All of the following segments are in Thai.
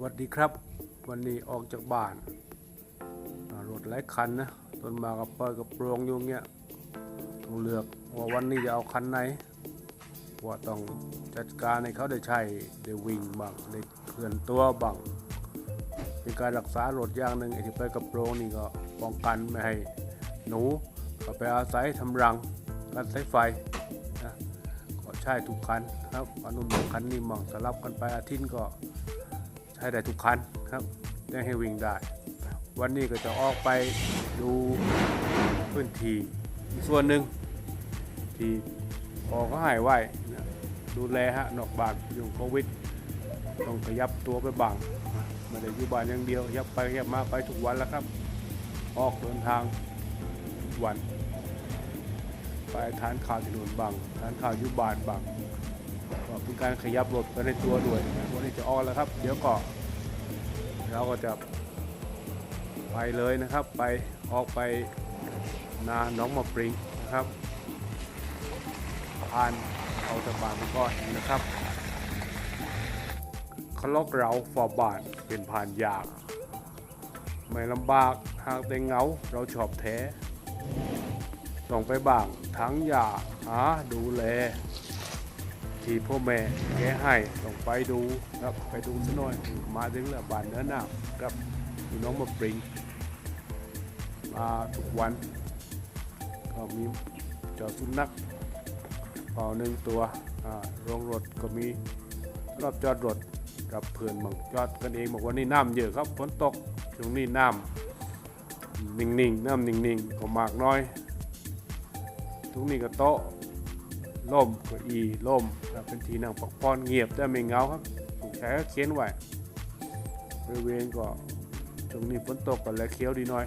สวัสดีครับ วันนี้ออกจากบ้านรถหลายคันนะต้นมากับเปิดกับโปรงอยู่เงี้ยต้องเลือกว่าวันนี้จะเอาคันไหนว่าต้องจัดการให้เขาได้ใช้ได้วิ่งบ้างได้เคลื่อนตัวบ้างเป็นการรักษารถอย่างหนึ่งไอ้ที่ไปกับโปรงนี่ก็ป้องกันไม่ให้หนูเอาไปอาศัยทำรังรัดสายไฟนะก็ใช่ทุกคันครับอนนู้นบางคันนี่มั่งสลับกันไปอาทิตย์ก็ ใช้ได้ทุกคันครับได้ให้วิ่งได้ วันนี้ก็จะออกไปดูพื้นที่อีกส่วนหนึ่งที่พอเขาหายไว้ดูแลฮะนอกบ้านอยู่โควิดต้องขยับตัวไปบ้างไม่ได้อยู่บ้านอย่างเดียวยับไปยับมาไปทุกวันแล้วครับ ออกเดินทางทุกวัน ไปทานข้าวที่นู่นบ้างทานข้าวอยู่บ้านบ้างก็เป็นการขยับรถไปในตัวด้วย นี่จะออกแล้วครับ เดี๋ยวก็เราก็จะไปเลยนะครับ ไปออกไปนาหน้องมะปริงนะครับผ่านเอาตะบานไปก่อนนะครับคลอกเราฟอร์บานเป็นผ่านยาก ไม่ลำบากหากแต่เงาเราชอบแท้ต้องไปบางทั้งยาหาดูแล ที่พ่อแม่แกให้ต้องไปดูครับไปดูซะหน่อยมาถึงแล้วบ้านเนื้อหนาครับพี่น้องมาปริงมาทุกวันก็มีจอดสุนัขเป่าหนึ่งตัวโรงรถก็มีรอบจอดรถกับเพื่อนบางจอดกันเองบอกว่านี่น้ำเยอะครับฝนตกช่วงนี้น้ำนิ่งๆน้ำนิ่งๆก็มากน้อยทุกนี้ก็โต๊ะ ล่มเก็อีล่มเป็นทีนั่งพักผ่อนเงียบแต่ไม่เงาครับถูกใช้ก็เขียนไว้บริเวณก็ช่วงนี้ฝนตกก็เลยเคี้ยวดีหน่อย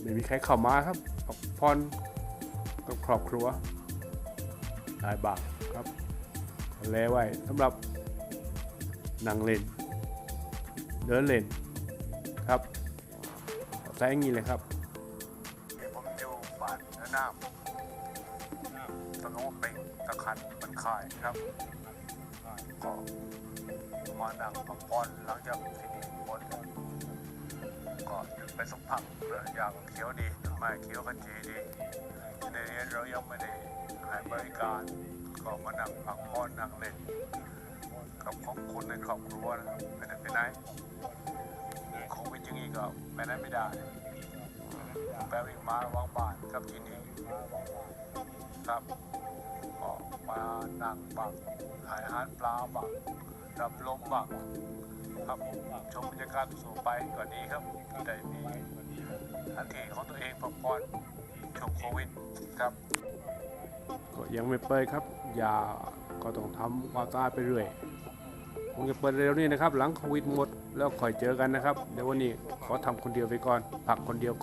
ไม่มีใครเข้ามาครับพักผ่อนกับครอบครัวหลายบางครับก็แลไว้สำหรับนั่งเล่นเดินเล่นครับใช้อย่างนี้เลยครับ บ้านเนื้อน้ำตะโนเป็นตะขันมันคายครับ ก็มานั่งพักผ่อนหลังจากที่นี่หมดก็หยุดไปสักพักเรืออย่างเขียวดีต้นไมเขียวขจีดีในนี้เรายังไม่ได้ให้บริการ ก็มานั่งพักผ่อนนั่งเล่นกับของคนในครอบครัวนะครับไม่ได้ไปไหนโควิดอย่างนี้ก็ไปไหนไม่ได้ แปลวิ่งมาวังบ้านกับที่นี่ครับออกมานั่งบังหายหาปลาบังรับลมบังครับชมบรรยากาศสู่ไปก็ดีครับได้มีสถานทีของตัวเองพักผ่อนช่วงโควิดครับก็ยังไม่เปิดครับ อย่าก็ต้องทำความสะอาดไปเรื่อยคงจะเปิดเร็วนี้นะครับ หลังโควิดหมดแล้วค่อยเจอกันนะครับ เดี๋ยววันนี้ขอทำคนเดียวไปก่อนพักคนเดียวก่อน